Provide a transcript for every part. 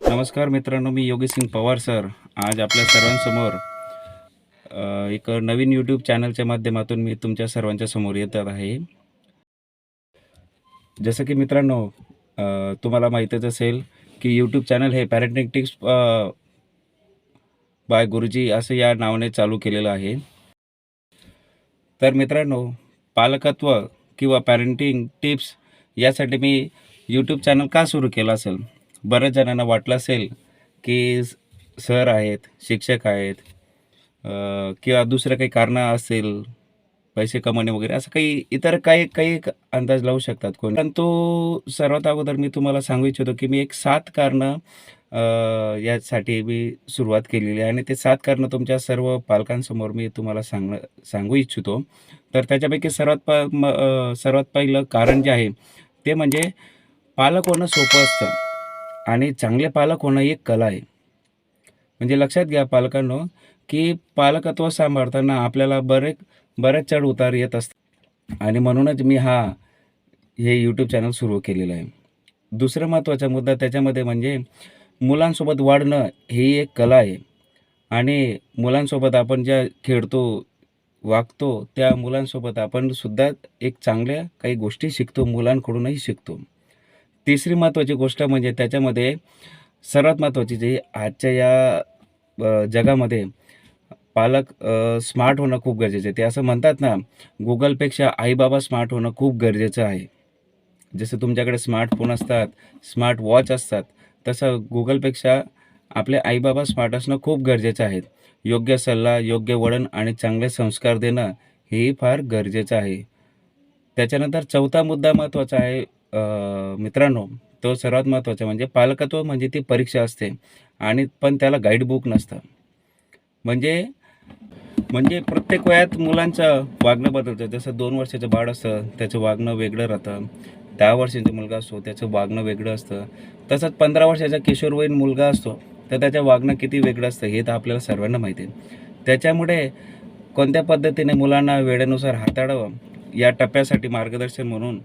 नमस्कार मित्रांनो मी योगी सिंग पवार सर. आज आपल्या सर्वांसमोर एक नवीन यूट्यूब चॅनलच्या माध्यमातून मी तुमच्या सर्वांच्या समोर येतात आहे. जसं की मित्रांनो तुम्हाला माहीतच असेल की यूट्यूब चॅनल हे पॅरेंटिंग टिप्स बाय गुरुजी असं या नावाने चालू केलेलं आहे. तर मित्रांनो पालकत्व किंवा पॅरेंटिंग टिप्स यासाठी मी यूट्यूब चॅनल का सुरू केलं असेल? बऱ्याच जणांना वाटलं असेल की सर आहेत शिक्षक आहेत किंवा दुसरं काही कारणं असेल पैसे कमवणे वगैरे असं काही इतर काही काही अंदाज लावू शकतात कोण. परंतु सर्वात अगोदर मी तुम्हाला सांगू इच्छितो की मी एक सात कारणं यासाठी मी सुरुवात केलेली आहे. आणि ते सात कारणं तुमच्या सर्व पालकांसमोर मी तुम्हाला सांग सांगू इच्छितो. तर त्याच्यापैकी सर्वात प म सर्वात पहिलं कारण जे आहे ते म्हणजे पालक होणं सोपं असतं. आणि चांगले पालक होणं ही एक कला आहे. म्हणजे लक्षात घ्या पालकांनो की पालकत्व सांभाळताना आपल्याला बरे बरेच चढ उतार येत असतात. आणि म्हणूनच मी हा हे यूट्यूब चॅनल सुरू केलेलं आहे. दुसरा महत्त्वाचा मुद्दा त्याच्यामध्ये म्हणजे मुलांसोबत वाढणं ही एक कला आहे. आणि मुलांसोबत आपण ज्या खेळतो वागतो त्या मुलांसोबत आपण सुद्धा एक चांगल्या काही गोष्टी शिकतो मुलांकडूनही शिकतो. तिसरी महत्त्वाची गोष्ट म्हणजे त्याच्यामध्ये सर्वात महत्त्वाची जी आजच्या या जगामध्ये पालक स्मार्ट होणं खूप गरजेचं आहे. ते असं म्हणतात ना गुगलपेक्षा आईबाबा स्मार्ट होणं खूप गरजेचं आहे. जसं तुमच्याकडे स्मार्टफोन असतात स्मार्ट वॉच असतात तसं गुगलपेक्षा आपले आईबाबा स्मार्ट असणं खूप गरजेचं आहे. योग्य सल्ला योग्य वळण आणि चांगले संस्कार देणं हेही फार गरजेचं आहे. त्याच्यानंतर चौथा मुद्दा महत्त्वाचा आहे मित्रांनो तो सर्वात महत्त्वाचा म्हणजे पालकत्व म्हणजे ती परीक्षा असते आणि पण त्याला गाईडबुक नसतं. म्हणजे म्हणजे प्रत्येक वयात मुलांचं वागणं बदलतं. जसं दोन वर्षाचं बाळ असतं त्याचं वागणं वेगळं राहतं. दहा वर्षाचा मुलगा असतो त्याचं वागणं वेगळं असतं. तसंच पंधरा वर्षाचा किशोरवयीन मुलगा असतो तर त्याचं वागणं किती वेगळं असतं हे तर आपल्याला सर्वांना माहिती आहे. त्याच्यामुळे कोणत्या पद्धतीने मुलांना वेळेनुसार हाताळावं या टप्प्यासाठी मार्गदर्शन म्हणून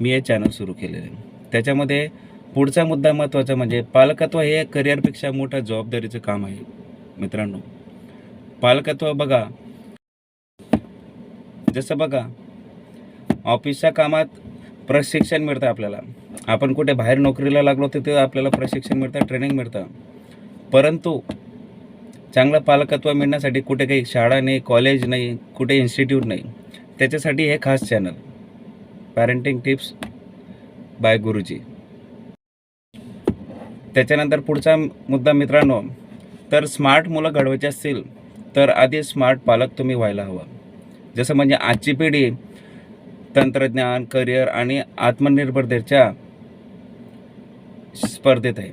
मी हे चॅनल सुरू केलेलं आहे. त्याच्यामध्ये पुढचा मुद्दा महत्त्वाचा म्हणजे पालकत्व हे करिअरपेक्षा मोठं जबाबदारीचं काम आहे मित्रांनो. पालकत्व बघा. जसं बघा ऑफिसच्या कामात प्रशिक्षण मिळतं आपल्याला. आपण कुठे बाहेर नोकरीला लागलो तर आपल्याला प्रशिक्षण मिळतं ट्रेनिंग मिळतं. परंतु चांगलं पालकत्व मिळण्यासाठी कुठे काही शाळा नाही कॉलेज नाही कुठे इन्स्टिट्यूट नाही त्याच्यासाठी हे खास चॅनल पॅरेंटिंग टिप्स बाय गुरुजी त्याच्यानंतर पुढचा मुद्दा मित्रांनो तर स्मार्ट मुलं घडवायची असतील तर आधी स्मार्ट पालक तुम्ही व्हायला हवा. जसं म्हणजे आजची पिढी तंत्रज्ञान करिअर आणि आत्मनिर्भरतेच्या स्पर्धेत आहे.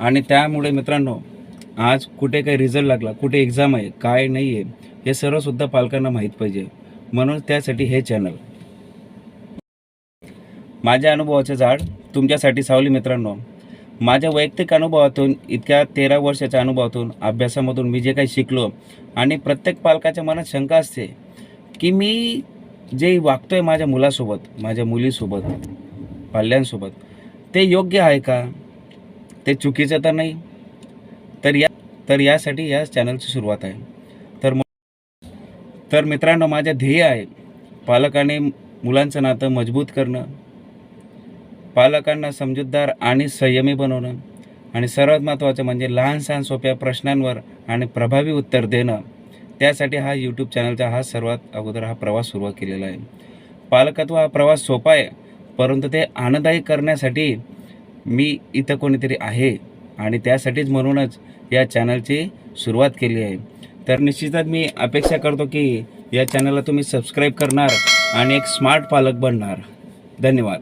आणि त्यामुळे मित्रांनो आज कुठे काही रिझल्ट लागला कुठे एक्झाम आहे काय नाही आहे हे सर्वसुद्धा पालकांना माहीत पाहिजे. म्हणून त्यासाठी हे चॅनल माझ्या अनुभवाचं झाड तुमच्यासाठी सावली मित्रांनो. माझ्या वैयक्तिक अनुभवातून इतक्या तेरा वर्षाच्या अनुभवातून अभ्यासामधून मी जे काही शिकलो आणि प्रत्येक पालकाच्या मनात शंका असते की मी जे वागतो आहे माझ्या मुलासोबत माझ्या मुलीसोबत पाल्यांसोबत ते योग्य आहे का? ते चुकीचं तर नाही. तर या तर यासाठी या चॅनलची सुरुवात आहे. तर मग- तर मित्रांनो माझ्या ध्येय आहे पालकाने मुलांचं नातं मजबूत करणं. पालकांना समजूतदार आणि संयमी बनवणं आणि सर्वात महत्त्वाचं म्हणजे लहान सहान सोप्या प्रश्नांवर आणि प्रभावी उत्तर देणं. त्यासाठी हा यूट्यूब चॅनलचा हा सर्वात अगोदर हा प्रवास सुरुवात केलेला आहे. पालकत्व हा प्रवास सोपा आहे परंतु ते आनंददायी करण्यासाठी मी इथं कोणीतरी आहे आणि त्यासाठीच म्हणूनच या चॅनलची सुरुवात केली आहे. तर निश्चितच मी अपेक्षा करतो की या चॅनलला तुम्ही सबस्क्राईब करणार आणि एक स्मार्ट पालक बनणार. धन्यवाद.